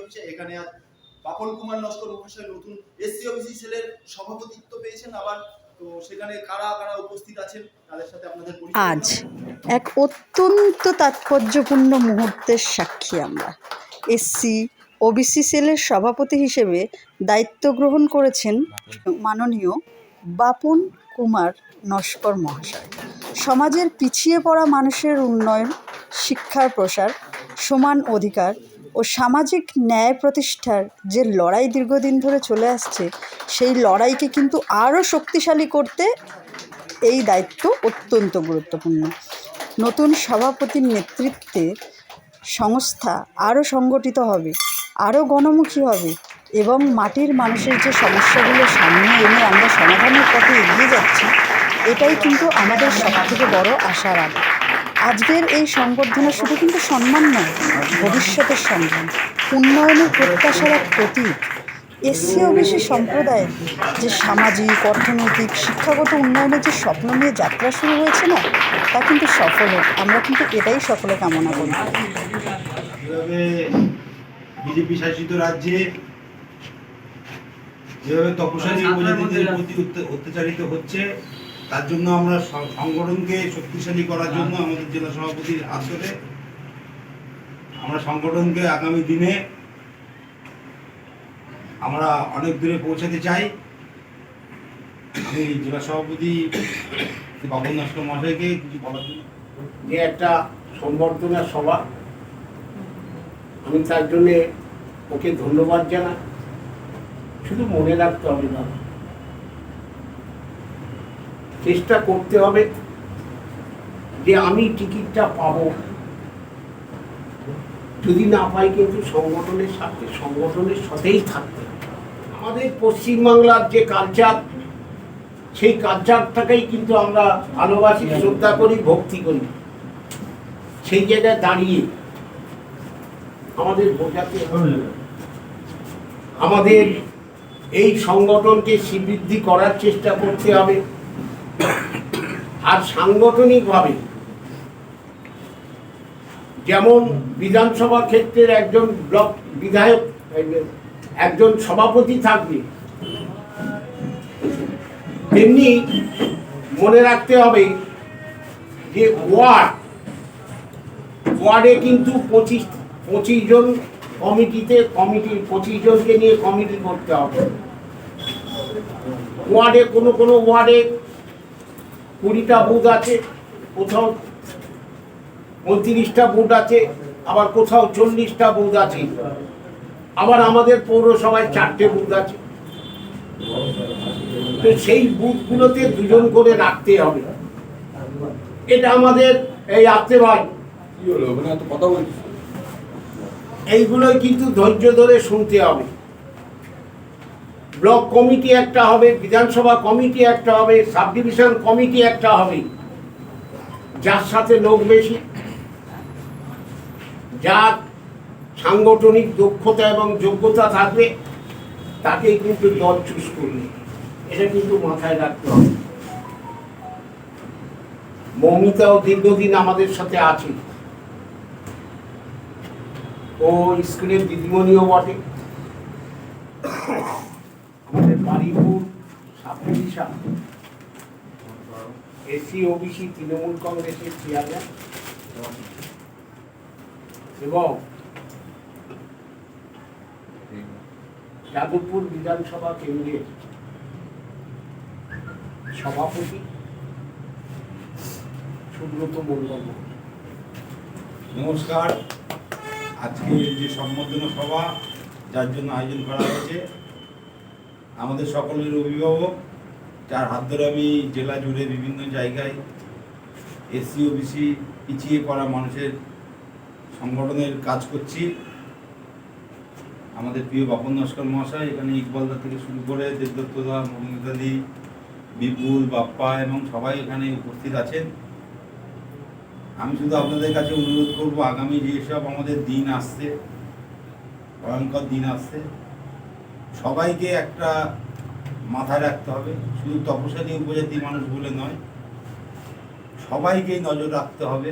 অফিসে এখানে বাপন কুমার নস্কর মহাশয় নতুন এসসি ওবিসি সেলের সভাপতিত্ব পেয়েছেন আবার আজ এক অত্যন্ত তাৎপর্যপূর্ণ মুহূর্তের সাক্ষী আমরা। এসসি ওবিসি সেলের সভাপতি হিসেবে দায়িত্ব গ্রহণ করেছেন মাননীয় বাপন কুমার নস্কর মহাশয়। সমাজের পিছিয়ে পড়া মানুষের উন্নয়ন, শিক্ষার প্রসার, সমান অধিকার ও সামাজিক ন্যায় প্রতিষ্ঠার যে লড়াই দীর্ঘদিন ধরে চলে আসছে, সেই লড়াইকে কিন্তু আরও শক্তিশালী করতে এই দায়িত্ব অত্যন্ত গুরুত্বপূর্ণ। নতুন সভাপতির নেতৃত্বে সংস্থা আরও সংগঠিত হবে, আরও গণমুখী হবে এবং মাটির মানুষের যে সমস্যাগুলো সামনে এনে আমরা সমাধানের পথে এগিয়ে যাচ্ছি, এটাই কিন্তু আমাদের সবথেকে বড় আশার আলো। আজকের এই সংবর্ধনা শুধু কিন্তু সম্মান নয়, ভবিষ্যতের সম্মান। উন্নয়নের প্রত্যাশার এক প্রতীক। এসসি ওবিসি সম্প্রদায়ের যে সামাজিক, অর্থনৈতিক, শিক্ষাগত উন্নয়নের যে স্বপ্ন নিয়ে যাত্রা শুরু হয়েছে না, তা কিন্তু সফল হোক। আমরা কিন্তু এটাই সকলে কামনা করি। বিজেপি শাসিত রাজ্যে, যেভাবে তপশালী উপজাতিদের প্রতি অত্যাচারিত হচ্ছে তার জন্য আমরা সংগঠনকে শক্তিশালী করার জন্য আমাদের জেলা সভাপতির হাত ধরে আমরা সংগঠনকে আগামী দিনে আমরা অনেক দূরে পৌঁছাতে চাই। আমি জেলা সভাপতি বাবন নস্কর মহাশয়কে কিছু বলার জন্য। যে একটা সম্বর্ধনা সভা আমি তার জন্যে ওকে ধন্যবাদ জানাই। শুধু মনে রাখতে হবে না। চেষ্টা করতে হবে যে আমি টিকিটটা পাবো। যদি না পাই কিন্তু সংগঠনের সাথে, সংগঠনের সাথেই থাকতে আমাদের পশ্চিমবাংলার যে কালচার সেই কালচারটাকেই কিন্তু আমরা ভালোবাসি, শ্রদ্ধা করি, ভক্তি করি। সেই জায়গায় দাঁড়িয়ে আমাদের বোঝাতে হবে আমাদের এই সংগঠনকে শ্রীবৃদ্ধি করার চেষ্টা করতে হবে। আর সাংগঠনিকভাবে, যেমন বিধানসভা ক্ষেত্রের একজন ব্লক বিধায়ক, একজন সভাপতি থাকবে, তেমনি মনে রাখতে হবে যে ওয়ার্ড, ওয়ার্ডে কিন্তু পঁচিশ পঁচিশ জন কমিটিতে কমিটি, পঁচিশ জনকে নিয়ে কমিটি করতে হবে। ওয়ার্ডে কোনো কোনো ওয়ার্ডে কুড়িটা বুথ আছে কোথাও পঁয়ত্রিশটা বুথ আছে আবার কোথাও চল্লিশটা বুথ আছে। আবার আমাদের পৌরসভায় চারটে বুথ আছে। তো সেই বুথগুলোতে দুজন করে রাখতে হবে। এটা আমাদের এই আত্মে ভাই। এইগুলোই কিন্তু ধৈর্য ধরে শুনতে হবে। ব্লক কমিটি একটা হবে, বিধানসভা কমিটি একটা হবে সাব ডিভিশন কমিটি একটা হবে। যার সাথে লোক বেশি, যার সাংগঠনিক দক্ষতা এবং যোগ্যতা থাকবে, তাকেই কিন্তু দল চুজ করবে। এটা কিন্তু মাথায় রাখতে হবে। মৌমিতাও দীর্ঘদিন আমাদের সাথে আছে। ও স্কুলের দিদিমণিও বটে। সাপুরিশা এসি ওবিসি, তৃণমূল কংগ্রেসের চেয়ারম্যান। এবং যাদবপুর বিধানসভা কেন্দ্রের সভাপতি সুব্রত মন্ডল নমস্কার। আজকে যে সম্বর্ধনা সভা, যার জন্য আয়োজন করা হয়েছে আমাদের সকলের অভিভাবক, যার হাত ধরে আমি জেলা জুড়ে বিভিন্ন জায়গায় এসসি, ওবিসি পিছিয়ে পড়া মানুষের সংগঠনের কাজ করছি। আমাদের প্রিয় বাপন নস্কর মহাশয়, এখানে ইকবালদা থেকে শুরু করে দেবদত্তদা মমিতাদি বিপুল, বাপ্পা এবং সবাই এখানে উপস্থিত আছেন। আমি শুধু আপনাদের কাছে অনুরোধ করব, আগামী যেসব আমাদের দিন আসছে, ভয়ঙ্কর দিন আসছে সবাইকে একটা মাথায় রাখতে হবে। শুধু তপশালী উপজাতি মানুষ বলে নয়, সবাইকেই নজর রাখতে হবে।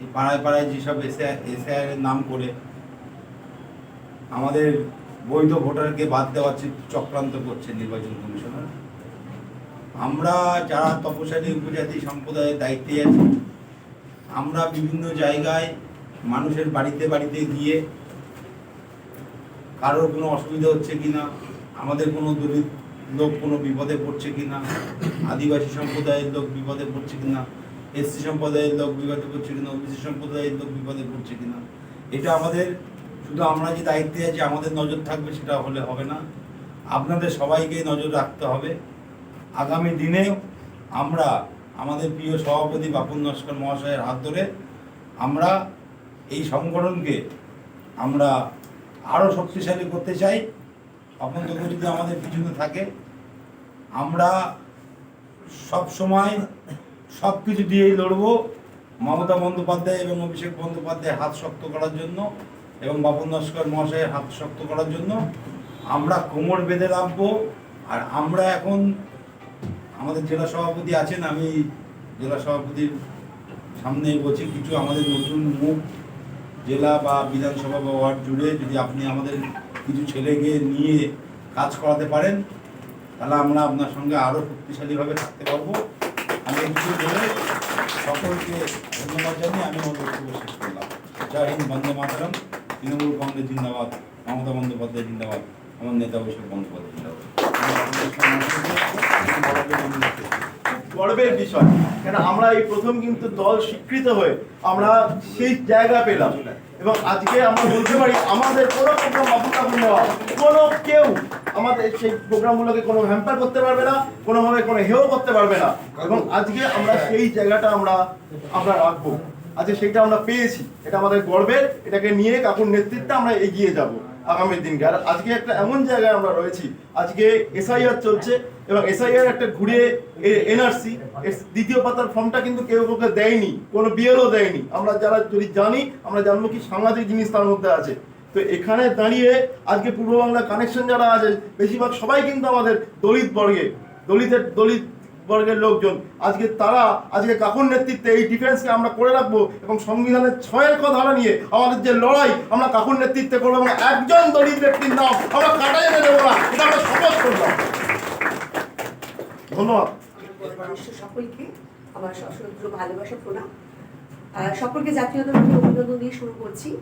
এই পাড়ায় পাড়ায় যেসব এসে এসআইআর নাম করে আমাদের বৈধ ভোটারকে বাদ দেওয়ার চক্রান্ত করছে নির্বাচন কমিশনার। আমরা যারা তপশালী উপজাতি সম্প্রদায়ের দায়িত্বে আছি, আমরা বিভিন্ন জায়গায় মানুষের বাড়িতে বাড়িতে গিয়ে কারোর কোনো অসুবিধা হচ্ছে কি না আমাদের কোনো দলিত লোক কোনো বিপদে পড়ছে কি না আদিবাসী সম্প্রদায়ের লোক বিপদে পড়ছে কিনা এসসি সম্প্রদায়ের লোক বিপদে পড়ছে কি না ওবিসি সম্প্রদায়ের লোক বিপদে পড়ছে কি না এটা আমাদের, শুধু আমরা যে দায়িত্বে আছি, আমাদের নজর থাকবে, সেটা হলে হবে না। আপনাদের সবাইকে নজর রাখতে হবে। আগামী দিনে আমরা, আমাদের প্রিয় সভাপতি বাপুল নস্কর মহাশয়ের হাত ধরে আমরা এই সংগঠনকে আমরা আরও শক্তিশালী করতে চাই। অপন্তক যদি আমাদের পিছনে থাকে। আমরা সব সময় সব কিছু দিয়েই লড়বো। মমতা বন্দ্যোপাধ্যায় এবং অভিষেক বন্দ্যোপাধ্যায় হাত শক্ত করার জন্য এবং বাপন নস্কর মহাশয়ের হাত শক্ত করার জন্য আমরা কোমর বেঁধে রাখব। আর আমরা এখন আমাদের জেলা সভাপতি আছেন, আমি জেলা সভাপতির সামনে বলছি কিছু আমাদের নতুন মুখ জেলা বা বিধানসভা বা ওয়ার্ড জুড়ে যদি আপনি আমাদের কিছু ছেলেকে নিয়ে কাজ করাতে পারেন, তাহলে আমরা আপনার সঙ্গে আরও শক্তিশালীভাবে থাকতে পারব। আমি কিছু বলে সকলকে ধন্যবাদ জানিয়ে আমি আমার বক্তব্য শেষ করলাম। জয় হিন্দ, বন্দে মাতারাম। তৃণমূল কংগ্রেস জিন্দাবাদ, মমতা বন্দ্যোপাধ্যায় জিন্দাবাদ, আমার নেতা অভিষেক বন্দ্যোপাধ্যায় জিন্দাবাদ। গর্বের বিষয়। কেন আমরা এই প্রথম কিন্তু দল স্বীকৃত হয়ে আমরা সেই জায়গা পেলাম। এবং আজকে আমরা বলতে পারি, আমাদের কোনো প্রোগ্রাম অবস্থাপন নেওয়া, কোনো কেউ আমাদের সেই প্রোগ্রামগুলোকে কোনো হ্যাম্পার করতে পারবে না, কোনোভাবে কোনো হেও করতে পারবে না। এবং আজকে আমরা সেই জায়গাটা আমরা আমরা রাখব। আজকে সেটা আমরা পেয়েছি। এটা আমাদের গর্বের, এটাকে নিয়ে কাকুর নেতৃত্বে আমরা এগিয়ে যাব আগামী দিনকে। আর আজকে একটা এমন জায়গায় আমরা রয়েছি, আজকে এসআইআর চলছে এবং এসআইআর একটা ঘুরে এনআরসি দ্বিতীয় পাতার ফর্মটা কিন্তু কেউ কাউকে দেয়নি, কোনো বিএলও দেয়নি। আমরা যারা যদি জানি, আমরা জানব কি সাংঘাতিক জিনিস তার মধ্যে আছে। তো এখানে দাঁড়িয়ে আজকে পূর্ব বাংলা কানেকশন যারা আছে, বেশিরভাগ সবাই কিন্তু আমাদের দলিত বর্গে, দলিতের, দলিত বর্গের লোকজন। আজকে তারা, আজকে কাকুর নেতৃত্বে এই ডিফেন্সকে আমরা করে রাখব এবং সংবিধানের ছয়ের কথা নিয়ে আমাদের যে লড়াই, আমরা কাকুর নেতৃত্বে করব এবং একজন দলিত ব্যক্তির নাম আমরা কাটাই এনে দেবো না। এটা আমরা শপথ করলাম। ধন্যবাদ। সকলকে আমার সশস্ত্র ভালোবাসা প্রণাম। সকলকে জাতীয়তাবাদী অভিনন্দন দিয়ে শুরু করছি।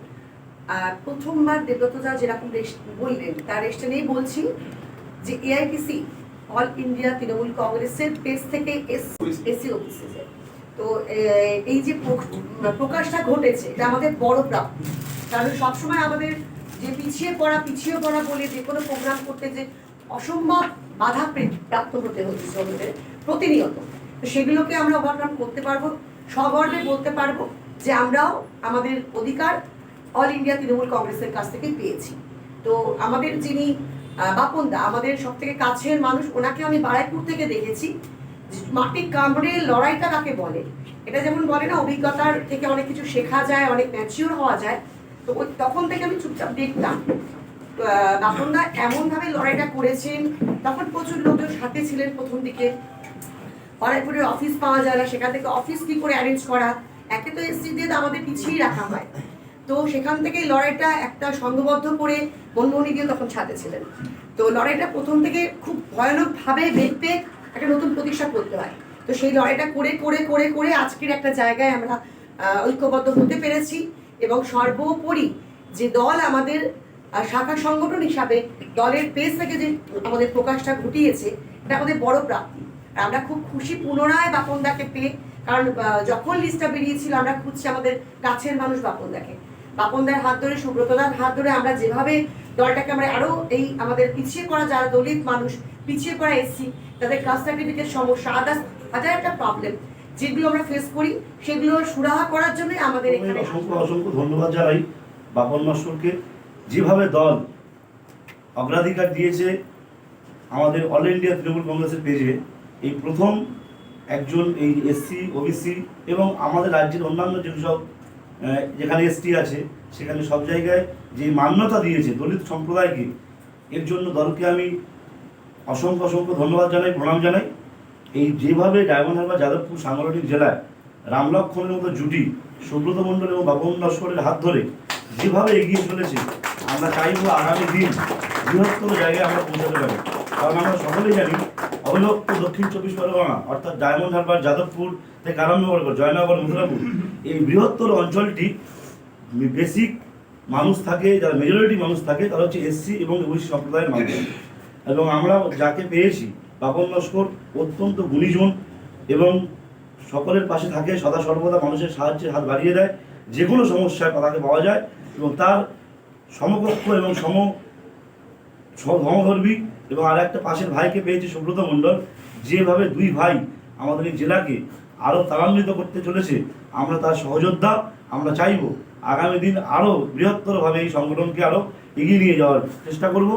আর প্রথমবার দেবদত্তদা যেরকম রেস- বললেন, তার রেস্টে নিয়েই বলছি যে এআইটিসি অল ইন্ডিয়া তৃণমূল কংগ্রেসের পেজ থেকে এসি অফিসে তো এই যে প্রকাশটা ঘটেছে, এটা আমাদের বড় প্রাপ্তি। কারণ সবসময় আমাদের যে পিছিয়ে পড়া পিছিয়ে পড়া বলে যে কোনো প্রোগ্রাম করতে যে অসম্ভব বাধা প্রাপ্ত হতে হচ্ছে আমাদের, প্রতিনিয়ত। তো সেগুলোকে আমরা ওভারকাম করতে পারব, সগর্বে বলতে পারব যে আমরাও আমাদের অধিকার অল ইন্ডিয়া তৃণমূল কংগ্রেসের কাছ থেকে পেয়েছি। তো আমাদের যিনি বাপনদা আমাদের সব থেকে কাছের মানুষ, ওনাকে আমি বারাইপুর থেকে দেখেছি। মাটি কামড়ে লড়াইটা কাকে বলে? এটা যেমন বলে না, অভিজ্ঞতার থেকে অনেক কিছু শেখা যায়, অনেক ম্যাচিওর হওয়া যায়। তো ওই তখন থেকে আমি চুপচাপ দেখতাম। বাপনদা এমন ভাবে লড়াইটা করেছেন, তখন প্রচুর লোকজন সাথে ছিলেন প্রথম দিকে। বারাইপুরের অফিস পাওয়া যায় না, সেখান থেকে অফিস কি করে অ্যারেঞ্জ করা? একে তো এসসিদের আমাদের পিছিয়ে রাখা হয়। তো সেখান থেকে লড়াইটা একটা সংঘবদ্ধ করে মনমোহনী দিয়ে তখন ছাদে ছিলেন। তো লড়াইটা প্রথম থেকে খুব ভয়ানকভাবে দেখতে একটা নতুন প্রতিষ্ঠা করতে হয়। তো সেই লড়াইটা করে করে করে করে আজকের একটা জায়গায় আমরা ঐক্যবদ্ধ হতে পেরেছি এবং সর্বোপরি যে দল আমাদের শাখা সংগঠন হিসাবে দলের পেজ থেকে যে আমাদের প্রকাশটা ঘটিয়েছে, এটা আমাদের বড় প্রাপ্তি। আর আমরা খুব খুশি পুনরায় বাপনদাকে পেয়ে, কারণ যখন লিস্টটা বেরিয়েছিল, আমরা খুঁজছি আমাদের কাছের মানুষ বাপনদাকে। বাপনদার হাত ধরে সুব্রতদার হাত ধরে আমরা যেভাবে দলটাকে আমরা আরও এই আমাদের পিছিয়ে পড়া যারা দলিত মানুষ পিছিয়ে পড়া এসছি তাদের কাস্ট সার্টিফিকেট সমস্যা আদার্স হাজার একটা প্রবলেম যেগুলো আমরা ফেস করি সেগুলো সুরাহা করার জন্যই আমাদের এখানে অসংখ্য অসংখ্য ধন্যবাদ জানাই বাপন নস্করকে যেভাবে দল অগ্রাধিকার দিয়েছে আমাদের অল ইন্ডিয়া তৃণমূল কংগ্রেসের পেজে এই প্রথম একজন এই এসসি ওবিসি এবং আমাদের রাজ্যের অন্যান্য যেসব যেখানে এসটি আছে, সেখানে সব জায়গায় যে মান্যতা দিয়েছে দলিত সম্প্রদায়কে, এর জন্য দলকে আমি অসংখ্য অসংখ্য ধন্যবাদ জানাই, প্রণাম জানাই। এই যেভাবে ডায়মন্ড হারবার যাদবপুর সাংগঠনিক জেলায় রামলক্ষণের মতো জুটি সুব্রত মণ্ডল এবং বাবন নস্করের হাত ধরে যেভাবে এগিয়ে চলেছে, আমরা চাইব আগামী দিন বৃহত্তর জায়গায় আমরা পৌঁছাতে পারি। কারণ আমরা সকলেই জানি অবিভক্ত দক্ষিণ চব্বিশ পরগনা, অর্থাৎ ডায়মন্ড হারবার, যাদবপুর থেকে আরম্ভ জয়নগর মথুরাপুর এই বৃহত্তর অঞ্চলটি বেসিক মানুষ থাকে, যারা মেজরিটি মানুষ থাকে, তারা হচ্ছে এসসি এবং ওবিসি সম্প্রদায়ের মানুষ। এবং আমরা যাকে পেয়েছি, বাপন লস্কর, অত্যন্ত গুণীজন এবং সকলের পাশে থাকে, সদা সর্বদা মানুষের সাহায্যের হাত বাড়িয়ে দেয়। যে কোনো সমস্যায় তাকে পাওয়া যায় এবং তার সমকক্ষ এবং সম সমধর্মী এবং আর একটা পাশের ভাইকে পেয়েছি সুব্রত মণ্ডল, যেভাবে দুই ভাই আমাদের এই জেলাকে আরও ত্বরান্বিত করতে চলেছে, আমরা তার সহযোদ্ধা, আমরা চাইব আগামী দিন আরও বৃহত্তরভাবে এই সংগঠনকে আরও এগিয়ে নিয়ে যাওয়ার চেষ্টা করব।